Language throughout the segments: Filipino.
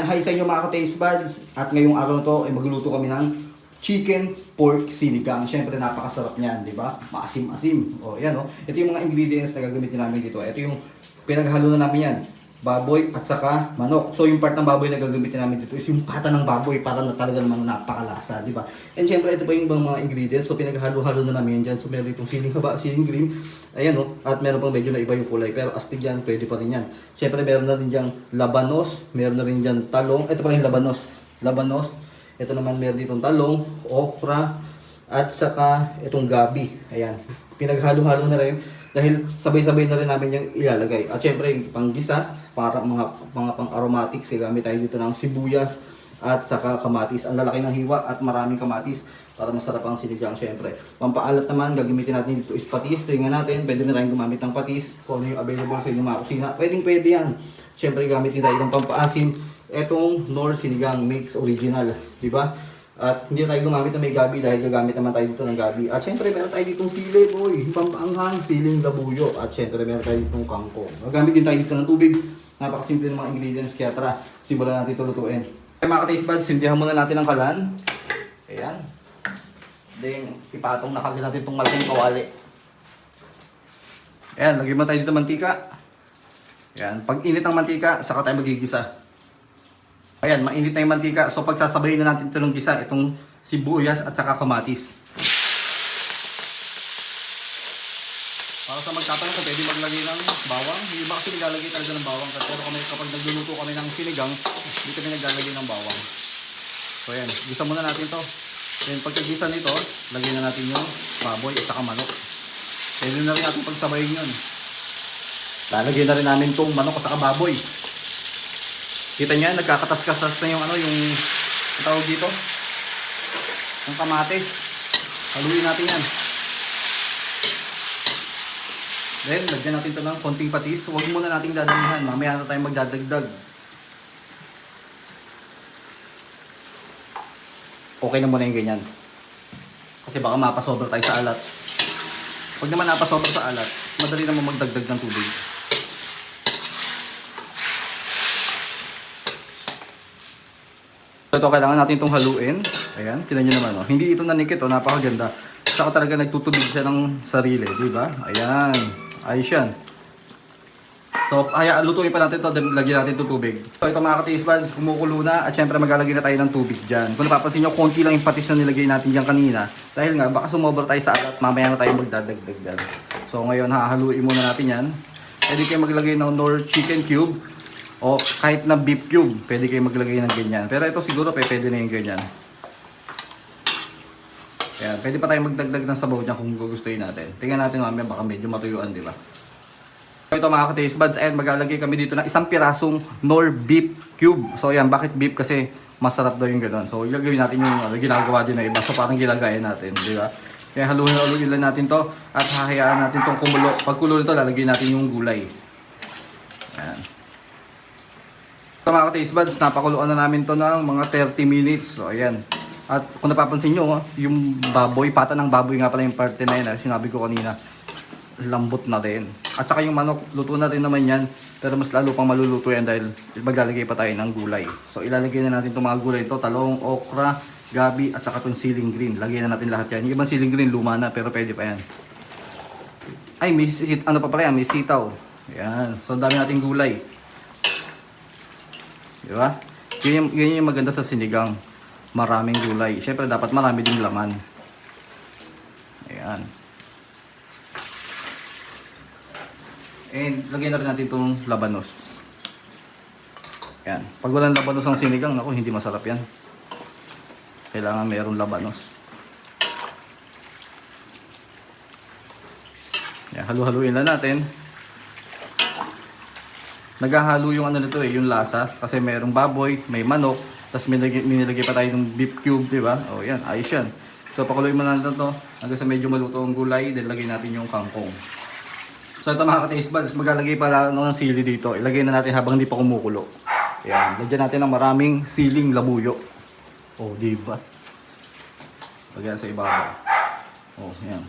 Ayan, hi sa inyo mga ka-taste buds. At ngayong araw na to, ay magluluto kami ng chicken pork sinigang. Siyempre, napakasarap niyan, di ba? Maasim-asim. O, yan o. Ito yung mga ingredients na gagamitin namin dito. Ito yung pinaghalo na namin yan. Baboy at saka manok. So, yung part ng baboy na gagamitin namin dito is yung pata ng baboy para na talaga naman napakalasa, di ba? And siyempre, ito pa yung mga ingredients. So, pinaghalo-halo na namin yan dyan. So, meron itong siling haba, siling green. Ayan o. At meron pang medyo na iba yung kulay. Pero astig yan, pwede pa rin yan. Siyempre, meron na rin dyan labanos. Meron na rin dyan talong. Ito pa yung labanos. Labanos. Ito naman meron ditong talong, okra, at saka itong gabi. Ayan. Pinaghalo-halo na rin dahil sabay-sabay na rin namin yung ilalagay. At syempre, yung panggisa, para mga, mga pang-aromatics, eh, gamit tayo dito ng sibuyas at saka kamatis. Ang lalaki ng hiwa at maraming kamatis para masarap ang sinigang syempre. Pampaalat naman, gagamitin natin dito is patis. Tingnan natin, pwede na tayong gumamit ng patis kung ano yung available sa inyong mga kusina. Pwedeng pwede yan. Syempre, gamitin tayo ng pampaasim. Etong Nor Sinigang Mix Original, di ba? At hindi tayo gumamit ng may gabi dahil gagamit naman tayo dito ng gabi. At syempre meron tayo ditong sili boy, pampaanghang, siling labuyo. At syempre meron tayo ditong kangkong. Gagamit din tayo dito ng tubig. Napakasimple ng mga ingredients kaya tara, simulan natin ito lutuin. Okay mga ka-taste buds, sindihan muna natin ang kalan. Ayan. Then, ipatong na kagad natin itong malaking kawali. Ayan, lagyan mo tayo dito mantika. Ayan, pag init ang mantika, saka tayo magigisa. Ayan, mainit na yung mantika. So pagsasabayin na natin ito gisa, itong sibuyas at saka kamatis. Para sa magtatanong kung pwede maglagay ng bawang. Yung iba kasi naglalagay talaga ng bawang. Pero kami, kapag nagluluto kami ng sinigang, hindi kami naglalagay ng bawang. So ayan, gisa muna natin to. Then pagkagisa nito, lagyan na natin yung baboy at saka manok. Pwede na rin natin pagsabayin yun. Lalagyan na rin namin tong manok at saka baboy. Kita niya, nagkakatas-kasas na yung ano, yung tawag dito. Yung kamatis. Haluin natin yan. Then, lagyan natin ito ng konting patis. Huwag muna nating dadamihan. Mamaya na tayo magdadagdag. Okay na muna yung ganyan. Kasi baka mapasobra tayo sa alat. Pag naman napasobra sa alat, madali naman magdagdag ng tubig. Ito, kailangan natin itong haluin. Ayan, tinan nyo naman. Oh. Hindi ito nanikit, oh. napakaganda. Saka talaga nagtutubig siya ng sarili, di ba? Ayan, ayos yan. So, kaya lutuin pa natin ito, lagyan natin itong tubig. So, ito mga ka-taste buds, kumukulo na at syempre maglalagay na tayo ng tubig dyan. Kung napapansin nyo, konti lang yung patis na nilagay natin dyan kanina. Dahil nga, baka sumobra tayo sa alat, mamaya na tayo magdadagdag dyan. So, ngayon, hahaluin muna natin yan. Pwede kayo maglagay ng nor chicken cube o kahit na beef cube, pwede kayo maglagay ng ganyan. Pero ito siguro, pwede na yung ganyan. Ayan, pwede pa tayo magdagdag ng sabaw dyan kung gugustuhin natin. Tingnan natin mamaya, baka medyo matuyuan, di ba? Ito mga ka-taste buds, and maglalagay kami dito ng isang pirasong nor beef cube. So ayan, bakit beef? Kasi masarap daw yung gano'n. So ilagay natin yung ano, ginagawa din na iba. So parang ginagaya natin, di ba? Kaya haluin-haluin lang natin to at hahayaan natin tong kumulo. Pag kulo nito, lalagay natin yung gulay. Ayan. Ito mga ka-taste buds, napakuluan na namin to ng mga 30 minutes. So ayan. At kung napapansin nyo, oh, yung baboy, pata ng baboy nga pala yung parte na yun, ah, sinabi ko kanina lambot na din. At saka yung manok, luto na rin naman yan. Pero mas lalo pang maluluto yan dahil maglalagay pa tayo ng gulay. So ilalagay na natin itong mga gulay ito. Talong, okra, gabi, at saka itong siling green. Lagyan na natin lahat yan. Yung ibang siling green, luma na, pero pwede pa yan. Ay, may sit, ano pa pala yan? May sitaw. Yan. So dami nating gulay. Di ba? Yun yung, yun yung maganda sa sinigang. Maraming gulay. Siyempre, dapat marami ding laman. Ayan. And lagyan na rin natin itong labanos. Yan. Pag walang labanos ang sinigang, naku, hindi masarap yan. Kailangan mayroong labanos. Yan, halu-haluin lang natin. Naghahalo yung ano nito eh, yung lasa. Kasi mayroong baboy, may manok, tapos may, nilagay- pa tayo ng beef cube, di ba? O yan, ayos yan. So pakuluin mo na natin to hanggang sa medyo maluto ang gulay, then lagay natin yung kangkong. So ito mga ka-taste buds, maglalagay pala ng sili dito. Ilagay na natin habang hindi pa kumukulo. Ayan, lagyan natin ng maraming siling labuyo. Oh, di ba? Lagyan sa ibabaw. Oh, yan.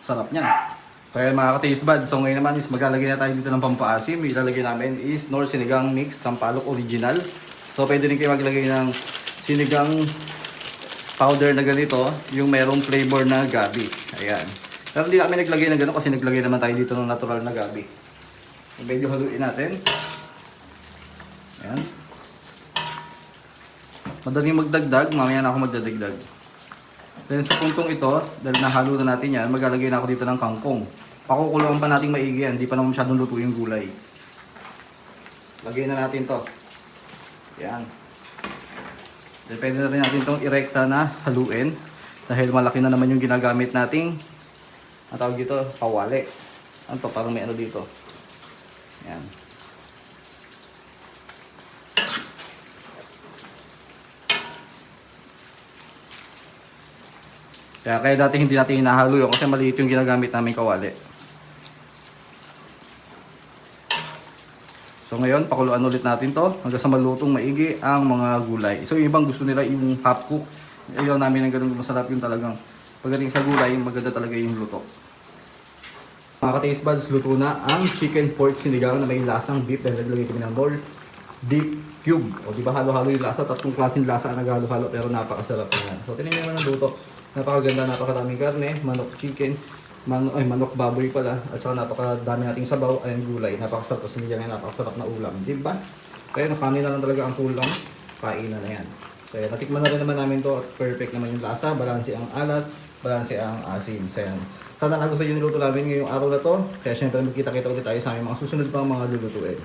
Sarap niyan. Kaya mga ka-taste bud, so ngayon naman is maglalagay na tayo dito ng pampaasim. Ilalagay namin is Nor Sinigang Mix Sampalok Original. So pwede rin kayo maglagay ng sinigang powder na ganito, yung merong flavor na gabi. Ayan. Pero hindi kami naglagay ng gano'n kasi naglagay naman tayo dito ng natural na gabi. So, medyo haluin natin. Ayan. Madaling magdagdag, mamaya na ako magdadagdag. Then sa puntong ito, dahil nahalo na natin yan, maglalagay na ako dito ng kangkong. Pakukulungan pa natin maigi yan, hindi pa naman masyadong luto yung gulay. Lagay na natin to. Yan. Then pwede na rin natin itong irekta na haluin. Dahil malaki na naman yung ginagamit nating ang tawag dito, pawali. Ano to? Parang may ano dito. Yan. Kaya, kaya dati hindi natin hinahalo yun kasi maliit yung ginagamit namin kawali. So ngayon, pakuluan ulit natin to hanggang sa malutong maigi ang mga gulay. So yung ibang gusto nila yung half cook. Ayaw namin ng ganun masarap yung talagang pagdating sa gulay, maganda talaga yung luto. Mga ka-taste buds, luto na ang chicken pork sinigang na may lasang beef dahil naglagay kami ng more beef cube. O di ba halo-halo yung lasa, tatlong klaseng lasa ang naghalo-halo pero napakasarap yan. So tinignan mo ng luto. Napakaganda, napakaraming karne, manok chicken, man ay manok baboy pala at saka napakadami nating sabaw ay gulay. Napakasarap sa sinigang yan, napakasarap na ulam, di ba? Kaya no, kanin na lang talaga ang kulang, kainan na yan. So yan, natikman na rin naman namin to at perfect naman yung lasa, balanse ang alat, balanse ang asin. So yan. Sana nagustuhan yung niluto namin ngayong araw na to. Kaya syempre magkita-kita ulit tayo sa aming mga susunod pang mga lulutuin.